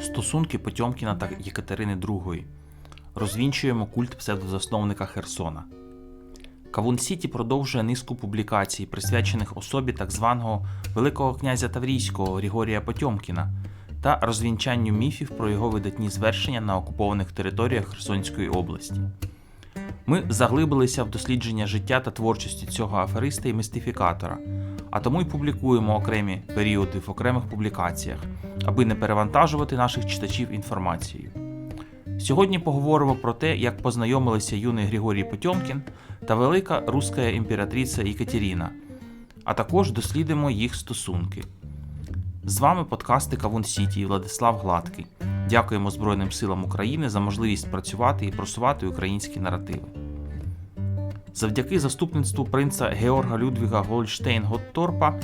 Стосунки Потьомкіна та Єкатерини II. Розвінчуємо культ псевдозасновника Херсона. Кавун Сіті продовжує низку публікацій, присвячених особі так званого Великого князя Таврійського Григорія Потьомкіна та розвінчанню міфів про його видатні звершення на окупованих територіях Херсонської області. Ми заглибилися в дослідження життя та творчості цього афериста і містифікатора, а тому й публікуємо окремі періоди в окремих публікаціях, аби не перевантажувати наших читачів інформацією. Сьогодні поговоримо про те, як познайомилися юний Григорій Потьомкін та велика руська імператриця Єкатеріна, а також дослідимо їх стосунки. З вами подкасти Кавун Сіті і Владислав Гладкий. Дякуємо Збройним силам України за можливість працювати і просувати українські наративи. Завдяки заступництву принца Георга Людвіга Гольштейн Готторпа,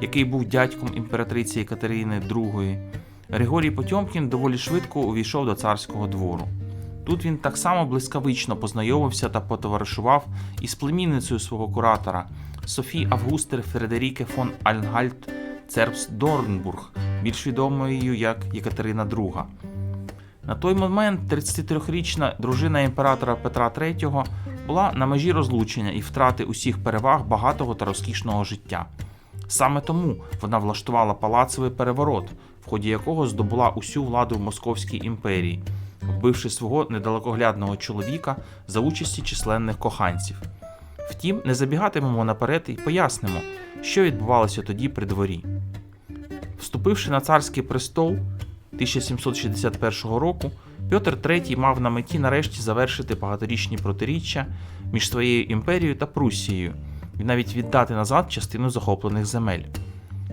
який був дядьком імператриці Екатерини II, Григорій Потьомкін доволі швидко увійшов до царського двору. Тут він так само блискавично познайомився та потоваришував із племінницею свого куратора Софі Августер Фредеріке фон Альнгальт Цербс Дорнбург, більш відомою як Єкатерина II. На той момент 33-річна дружина імператора Петра III була на межі розлучення і втрати усіх переваг багатого та розкішного життя. Саме тому вона влаштувала палацовий переворот, в ході якого здобула усю владу в Московській імперії, вбивши свого недалекоглядного чоловіка за участі численних коханців. Втім, не забігатимемо наперед і пояснимо, що відбувалося тоді при дворі. Вступивши на царський престол 1761 року, Петр III мав на меті нарешті завершити багаторічні протиріччя між своєю імперією та Пруссією і навіть віддати назад частину захоплених земель.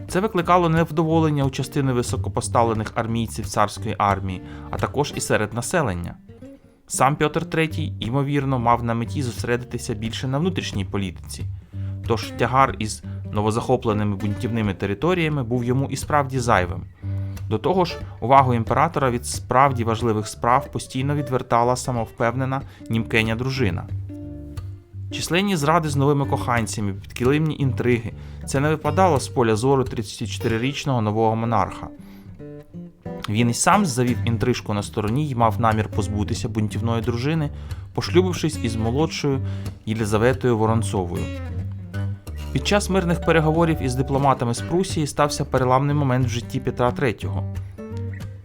Це викликало невдоволення у частини високопоставлених армійців царської армії, а також і серед населення. Сам Петр III, ймовірно, мав на меті зосередитися більше на внутрішній політиці, тож тягар із новозахопленими бунтівними територіями був йому і справді зайвим. До того ж, увагу імператора від справді важливих справ постійно відвертала самовпевнена німкеня дружина. Численні зради з новими коханцями, підкилимні інтриги це не випадало з поля зору 34-річного нового монарха. Він і сам завів інтрижку на стороні і мав намір позбутися бунтівної дружини, пошлюбившись із молодшою Єлизаветою Воронцовою. Під час мирних переговорів із дипломатами з Прусії стався переламний момент в житті Петра III.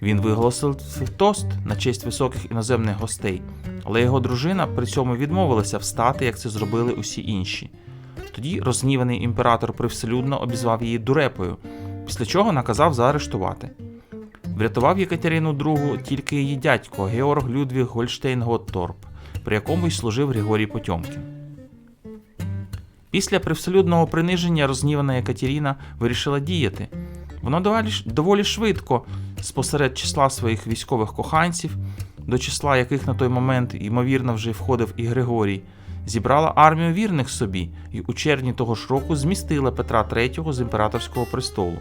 Він виголосив тост на честь високих іноземних гостей, але його дружина при цьому відмовилася встати, як це зробили усі інші. Тоді розгніваний імператор привселюдно обізвав її дурепою, після чого наказав заарештувати. Врятував Єкатерину II тільки її дядько Георг Людвіг Гольштейн Готторп, при якому й служив Григорій Потьомкін. Після привселюдного приниження розгнівана Екатеріна вирішила діяти. Вона доволі, швидко, спосеред числа своїх військових коханців, до числа яких на той момент, ймовірно, вже входив і Григорій, зібрала армію вірних собі і у червні того ж року змістила Петра III з імператорського престолу.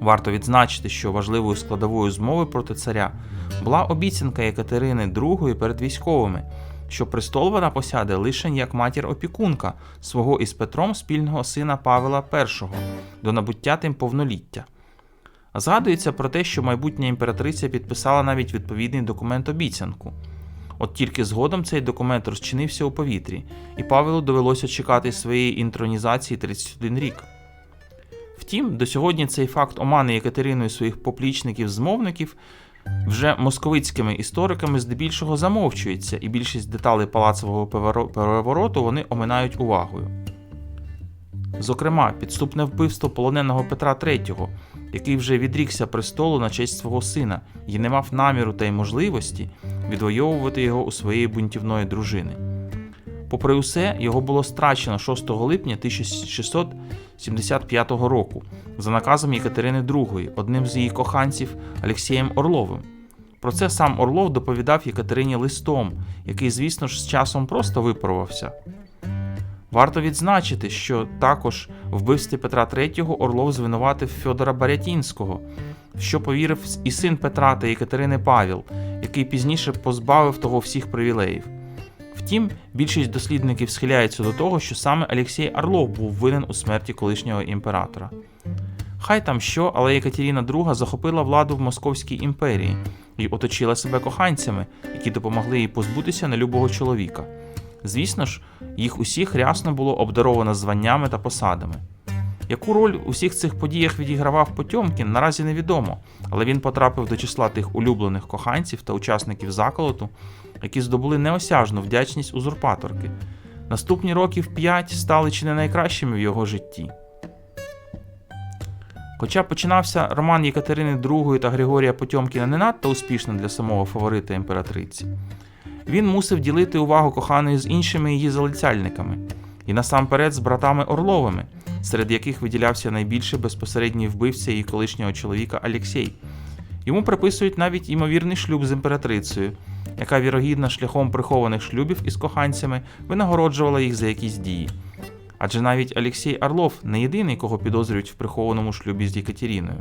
Варто відзначити, що важливою складовою змови проти царя була обіцянка Екатерини II перед військовими, що престол вона посяде лише як матір-опікунка свого із Петром спільного сина Павела І до набуття тим повноліття. Згадується про те, що майбутня імператриця підписала навіть відповідний документ обіцянку. От тільки згодом цей документ розчинився у повітрі, і Павелу довелося чекати своєї інтронізації 31 рік. Втім, до сьогодні цей факт омани Єкатериною своїх поплічників-змовників вже московицькими істориками здебільшого замовчується, і більшість деталей палацового перевороту вони оминають увагою. Зокрема, підступне вбивство полоненого Петра III, який вже відрікся престолу на честь свого сина і не мав наміру та й можливості відвоювати його у своєї бунтівної дружини. Попри усе, його було страчено 6 липня 1675 року за наказом Єкатерини II, одним з її коханців Алексієм Орловим. Про це сам Орлов доповідав Єкатерині листом, який, звісно ж, з часом просто випарувався. Варто відзначити, що також вбивстві Петра III Орлов звинуватив Фьодора Барятінського, що повірив і син Петра та Єкатерини Павел, який пізніше позбавив того всіх привілеїв. Втім, більшість дослідників схиляється до того, що саме Алексій Орлов був винен у смерті колишнього імператора. Хай там що, але Екатерина II захопила владу в Московській імперії і оточила себе коханцями, які допомогли їй позбутися нелюбого чоловіка. Звісно ж, їх усіх рясно було обдаровано званнями та посадами. Яку роль у всіх цих подіях відігравав Потьомкін, наразі невідомо, але він потрапив до числа тих улюблених коханців та учасників заколоту, які здобули неосяжну вдячність узурпаторки. Наступні років п'ять стали чи не найкращими в його житті. Хоча починався роман Єкатерини II та Григорія Потьомкіна не надто успішно для самого фаворита імператриці, він мусив ділити увагу коханої з іншими її залицяльниками, і насамперед з братами Орловими, серед яких виділявся найбільше безпосередній вбивця її колишнього чоловіка Алєксєй. Йому приписують навіть імовірний шлюб з імператрицею, яка вірогідно шляхом прихованих шлюбів із коханцями винагороджувала їх за якісь дії. Адже навіть Олексій Орлов не єдиний, кого підозрюють в прихованому шлюбі з Єкатеріною.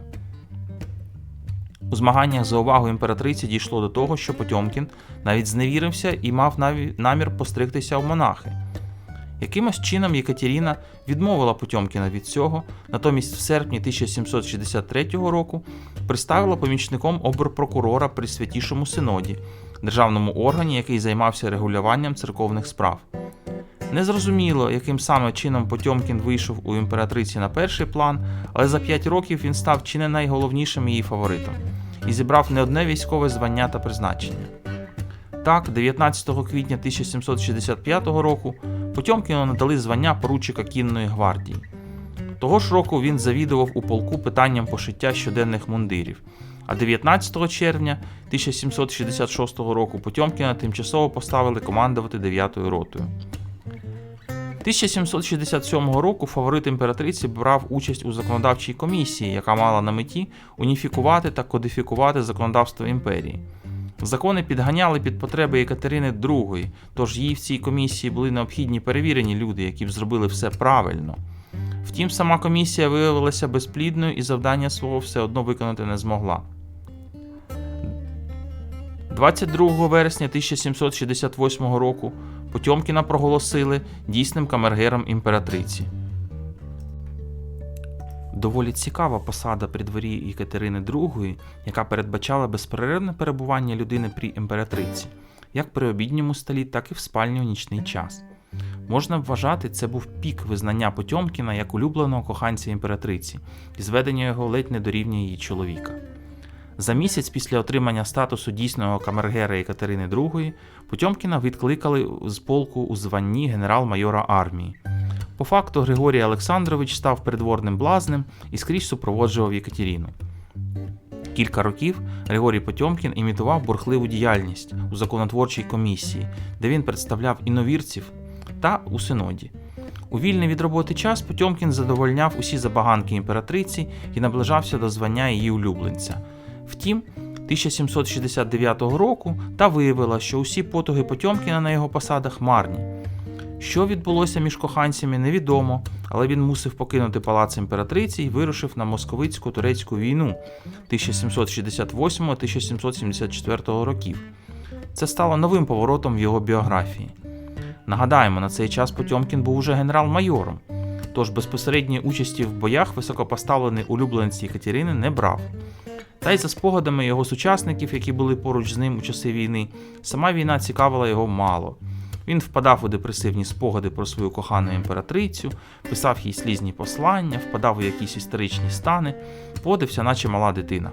У змаганнях за увагу імператриці дійшло до того, що Потьомкін навіть зневірився і мав намір постригтися в монахи. Якимось чином Єкатеріна відмовила Потьомкіна від цього, натомість в серпні 1763 року приставила помічником оберпрокурора при Святішому Синоді, державному органі, який займався регулюванням церковних справ. Незрозуміло, яким саме чином Потьомкін вийшов у імператриці на перший план, але за 5 років він став чи не найголовнішим її фаворитом і зібрав не одне військове звання та призначення. Так, 19 квітня 1765 року Потьомкіну надали звання поручика кінної гвардії. Того ж року він завідував у полку питанням пошиття щоденних мундирів. А 19 червня 1766 року Потьомкіна тимчасово поставили командувати 9-ю ротою. 1767 року фаворит імператриці брав участь у законодавчій комісії, яка мала на меті уніфікувати та кодифікувати законодавство імперії. Закони підганяли під потреби Екатерини II, тож їй в цій комісії були необхідні перевірені люди, які б зробили все правильно. Втім, сама комісія виявилася безплідною і завдання свого все одно виконати не змогла. 22 вересня 1768 року Потьомкіна проголосили дійсним камергером імператриці. Доволі цікава посада при дворі Єкатерини II, яка передбачала безперервне перебування людини при імператриці, як при обідньому столі, так і в спальні у нічний час. Можна вважати, це був пік визнання Потьомкіна як улюбленого коханця імператриці і зведення його ледь не до рівня її чоловіка. За місяць після отримання статусу дійсного камергера Екатерини II Потьомкіна відкликали з полку у званні генерал-майора армії. По факту Григорій Олександрович став придворним блазнем і скрізь супроводжував Єкатеріну. Кілька років Григорій Потьомкін імітував бурхливу діяльність у законотворчій комісії, де він представляв іновірців та у синоді. У вільний від роботи час Потьомкін задовольняв усі забаганки імператриці і наближався до звання її улюбленця. Втім, 1769 року та виявила, що усі потуги Потьомкіна на його посадах марні. Що відбулося між коханцями, невідомо, але він мусив покинути палац імператриці і вирушив на московицьку турецьку війну 1768-1774 років. Це стало новим поворотом в його біографії. Нагадаємо, на цей час Потьомкін був уже генерал-майором, тож безпосередньої участі в боях високопоставлений улюбленець Єкатерини не брав. Та й за спогадами його сучасників, які були поруч з ним у часи війни, сама війна цікавила його мало. Він впадав у депресивні спогади про свою кохану імператрицю, писав їй слізні послання, впадав у якісь історичні стани, поводився, наче мала дитина.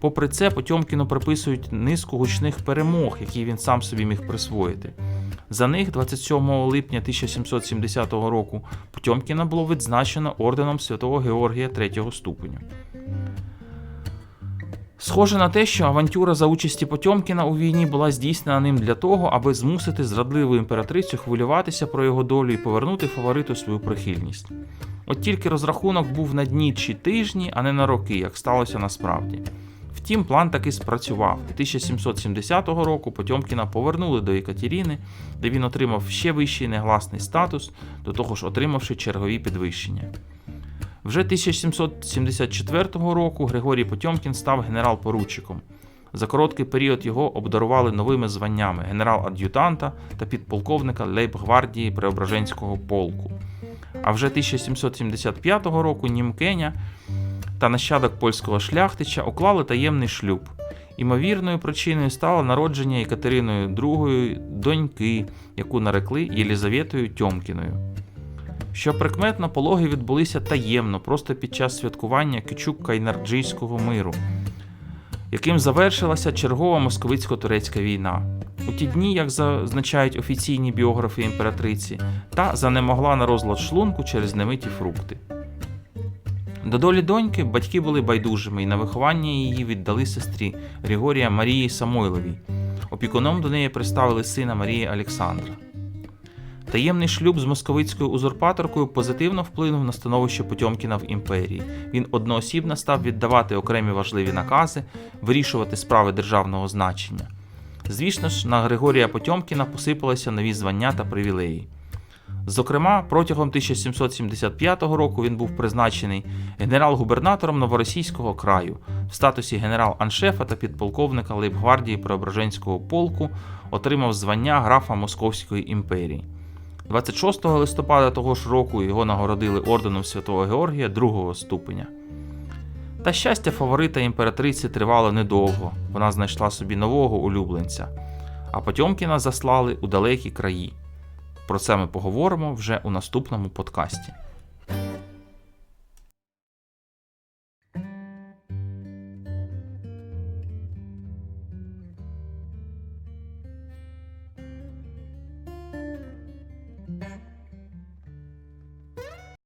Попри це, Потьомкіну приписують низку гучних перемог, які він сам собі міг присвоїти. За них 27 липня 1770 року Потьомкіна було відзначено орденом Святого Георгія третього ступеню. Схоже на те, що авантюра за участі Потьомкіна у війні була здійснена ним для того, аби змусити зрадливу імператрицю хвилюватися про його долю і повернути фавориту свою прихильність. От тільки розрахунок був на дні чи тижні, а не на роки, як сталося насправді. Втім, план таки спрацював. 1770 року Потьомкіна повернули до Екатеріни, де він отримав ще вищий негласний статус, до того ж отримавши чергові підвищення. Вже 1774 року Григорій Потьомкін став генерал-поручиком. За короткий період його обдарували новими званнями генерал-ад'ютанта та підполковника лейб-гвардії Преображенського полку. А вже 1775 року Німкеня та нащадок польського шляхтича уклали таємний шлюб. Імовірною причиною стало народження Екатериною II доньки, яку нарекли Єлізаветою Тьомкіною. Що прикметно, пологи відбулися таємно, просто під час святкування Кючук-Кайнарджийського миру, яким завершилася чергова московицько-турецька війна. У ті дні, як зазначають офіційні біографи імператриці, та занемогла на розлад шлунку через немиті фрукти. До долі доньки батьки були байдужими і на виховання її віддали сестрі Григорія Марії Самойловій. Опікуном до неї приставили сина Марії Олександра. Таємний шлюб з московицькою узурпаторкою позитивно вплинув на становище Потьомкіна в імперії. Він одноосібно став віддавати окремі важливі накази, вирішувати справи державного значення. Звісно ж, на Григорія Потьомкіна посипалися нові звання та привілеї. Зокрема, протягом 1775 року він був призначений генерал-губернатором Новоросійського краю в статусі генерал-аншефа та підполковника Лейбгвардії Преображенського полку отримав звання графа Московської імперії. 26 листопада того ж року його нагородили орденом Святого Георгія другого ступеня. Та щастя фаворита імператриці тривало недовго. Вона знайшла собі нового улюбленця, а Потьомкіна заслали у далекі краї. Про це ми поговоримо вже у наступному подкасті.